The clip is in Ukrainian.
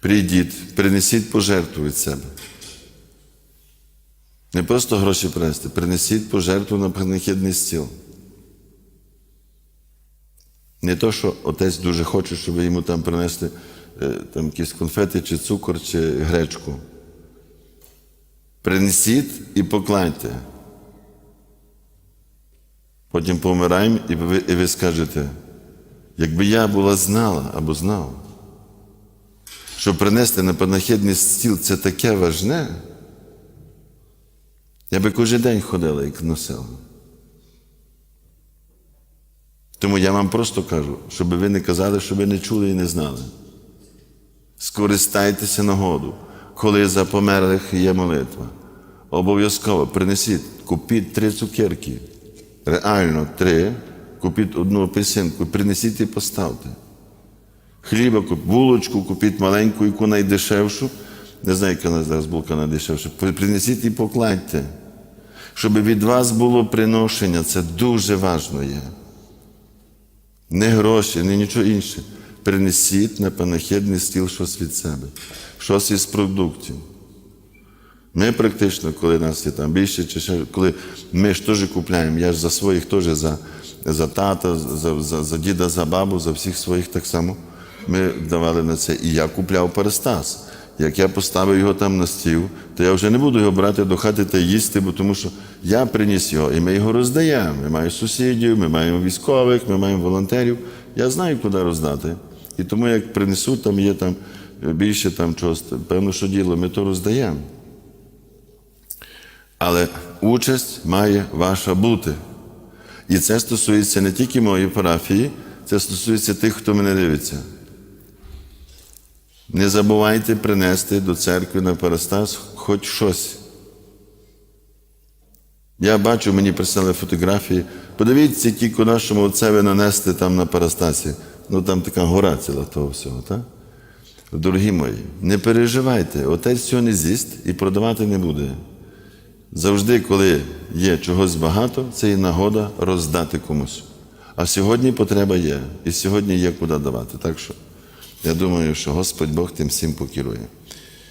Прийдіть, принесіть пожертву від себе. Не просто гроші принести, принесіть пожертву на панахідний стіл. Не то, що отець дуже хоче, щоб йому там принесли е, там, якісь конфети, чи цукор, чи гречку. Принесіть і покладьте. Потім помираємо, і ви, і ви скажете, якби я була знала або знав, що принести на панахідний стіл це таке важне, я би кожен день ходила і носила. Тому я вам просто кажу, щоб ви не казали, що ви не чули і не знали. Скористайтеся нагоду, коли за померлих є молитва. Обов'язково принесіть, купіть три цукерки. Реально три, купіть одну апельсинку, принесіть і поставте. Хліба, булочку, купіть маленьку, яку найдешевшу. Не знаю, яка нас зараз булка найдешевша. Принесіть і покладьте. Щоб від вас було приношення, це дуже важливо є. Не гроші, не нічого інше. Принесіть на панахідний стіл щось від себе, щось із продуктів. Ми практично, коли нас є там більше, чи ще, коли ми ж теж купляємо, я ж за своїх теж за, за тата, за, за, за діда, за бабу, за всіх своїх так само. Ми давали на це. І я купляв перестас. Як я поставив його там на стіл, то я вже не буду його брати до хати та їсти, бо тому що я приніс його, і ми його роздаємо. Ми маємо сусідів, ми маємо військових, ми маємо волонтерів. Я знаю, куди роздати. І тому як принесуть, там є там більше там чогось, певно, що діло, ми то роздаємо. Але участь має ваша бути. І це стосується не тільки моєї парафії, це стосується тих, хто мене дивиться. Не забувайте принести до церкви на Парастас хоч щось. Я бачу, мені прислали фотографії. Подивіться, тільки нашому отцеві нанести там на Парастасі. Ну там така гора ціла того всього, так? Дорогі мої, не переживайте, отець цього не з'їсть і продавати не буде. Завжди, коли є чогось багато, це і нагода роздати комусь. А сьогодні потреба є, і сьогодні є куди давати. Так що я думаю, що Господь Бог тим всім покерує.